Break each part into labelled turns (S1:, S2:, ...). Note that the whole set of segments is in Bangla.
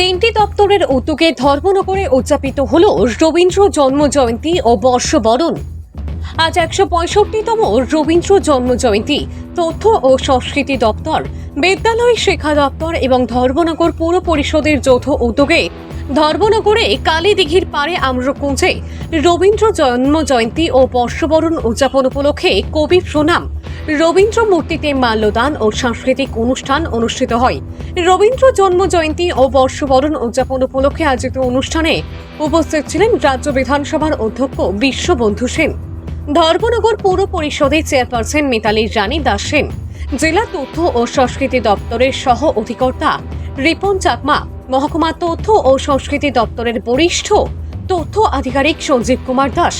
S1: তিনটি দপ্তরের উদ্যোগে ধর্মনগরে উদযাপিত হল রবীন্দ্র জন্ম জয়ন্তী ও বর্ষবরণ। আজ একশো পঁয়ষট্টিতম রবীন্দ্র জন্ম জয়ন্তী তথ্য ও সংস্কৃতি দপ্তর, বিদ্যালয় শিক্ষা দপ্তর এবং ধর্মনগর পৌর পরিষদের যৌথ উদ্যোগে ধর্মনগরে কালীদিঘির পাড়ে আম্রকুঞ্জে রবীন্দ্র জন্ম জয়ন্তী ও বর্ষবরণ উদযাপন উপলক্ষে কবি প্রণাম। রবীন্দ্র মূর্তিতে মাল্যদান ও সাংস্কৃতিক অনুষ্ঠান অনুষ্ঠিত হয়। রবীন্দ্র জন্ম জয়ন্তী ও বর্ষবরণ উদযাপন উপলক্ষে আয়োজিত অনুষ্ঠানে উপস্থিত ছিলেন রাজ্য বিধানসভার অধ্যক্ষ বিশ্ববন্ধু সেন। ধর্মনগর পৌর পরিষদের চেয়ারপারসন মিতালি রানী দাস সেন। জেলা তথ্য ও সংস্কৃতি দপ্তরের সহ অধিকর্তা রিপন চাকমা মহকুমা তথ্য ও সংস্কৃতি দপ্তরের বরিষ্ঠ তথ্য আধিকারিক সঞ্জীব কুমার দাস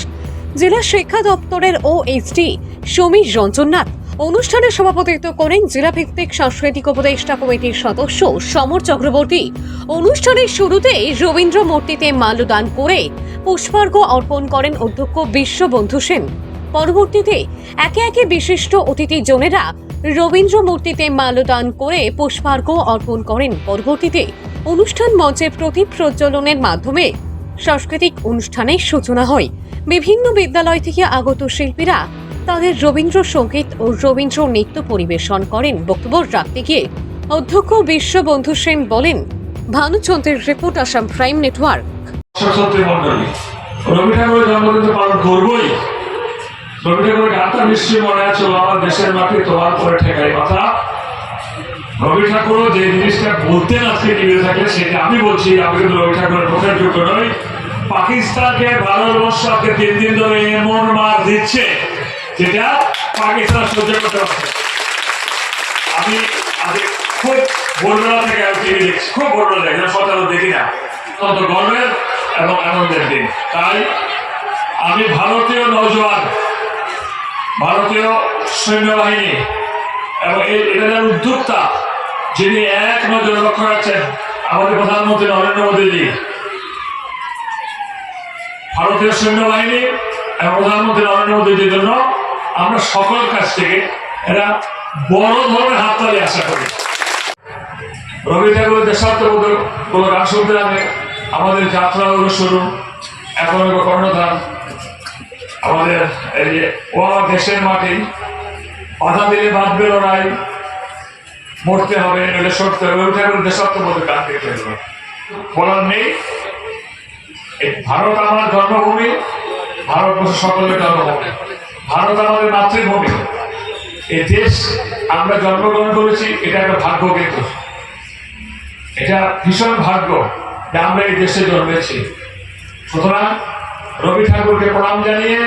S1: জেলা শিক্ষা দপ্তরের ওএসডি সমীর রঞ্জননাথ। অনুষ্ঠানে সভাপতিত্ব করেন জেলাভিত্তিক সাংস্কৃতিক উপদেষ্টা কমিটির সদস্য সমর চক্রবর্তী। অনুষ্ঠানের শুরুতে রবীন্দ্র মূর্তিতে মাল্যদান করে পুষ্পার্ঘ অর্পণ করেন অধ্যক্ষ বিশ্ববন্ধু সেন। পরবর্তীতে একে একে বিশিষ্ট অতিথি জনেরা রবীন্দ্র মূর্তিতে মাল্যদান করে পুষ্পার্ঘ অর্পণ করেন। পরবর্তীতে অনুষ্ঠান মঞ্চে প্রদীপ প্রজ্বলনের মাধ্যমে সাংস্কৃতিক অনুষ্ঠানের সূচনা হয়। বিভিন্ন বিদ্যালয় থেকে আগত শিল্পীরা তাদের রবীন্দ্র সংগীত ও রবীন্দ্র নৃত্য পরিবেশন করেন বক্তব্য রাখতে গিয়ে অধ্যক্ষ বিশ্ববন্ধু সেন বলেন, ভানুচন্দ্রের report Assam prime network.
S2: Rabi ঠাকুরের জন্মদিন তো পালন করবোই। রবি ঠাকুরের নিশ্চয়ই মনে আছে আমার দেশের তোমার ঠেকাই কথা রবি ঠাকুরও যে জিনিসটা বলতেন আজকে টিভিতে সেটা আমি বলছি, আমি কিন্তু রবি ঠাকুরের মুখের যোগ্য নই। পাকিস্তানকে ভারতবর্ষ আজকে তিন দিন ধরে এমন মার দিচ্ছে যেটা পাকিস্তান সহ্য করতে পারছে আমি খুব ভোরবেলা থেকে আমি টিভি দেখছি, খুব ভোরবেলা দেখি সকালে দেখি না। অত্যন্ত গর্বের এবং আনন্দের দিন। তাই আমি ভারতীয় নৌজওয়ান, ভারতীয় সৈন্যবাহিনী এবং এই এটার উদ্যোক্তা, যিনি এক নজর লক্ষ্য রাখছেন আমাদের প্রধানমন্ত্রী নরেন্দ্র মোদীজি ভারতীয় সৈন্যবাহিনী এবং প্রধানমন্ত্রী নরেন্দ্র মোদীজির জন্য আমরা সকল কাছ থেকে এরা বড় ধরনের হাততালি আশা করি। রবি ঠাকুরের দেশাত্মবোধক শুনতে হবে আমাদের যাত্রা হলো শুরু, এখন হলো কর্ণধার। আমাদের এই যে ও আমার দেশের মাটি, বাধা দিলে বাঁধবে লড়াই, মরতে হবে, নইলে সরতে হবে। রবি ঠাকুরের দেশাত্মবোধক গান ফেলবে বলার নেই। ভারত আমার জন্মভূমি, ভারতবর্ষ সকলের জন্মভূমি। ভারত আমাদের মাতৃভূমি। এই দেশ আমরা জন্মগ্রহণ করেছি, এটা একটা ভাগ্য কিন্তু এটা ভীষণ ভাগ্য যে আমরা এই দেশে জন্মেছি। সুতরাং রবি ঠাকুরকে প্রণাম জানিয়ে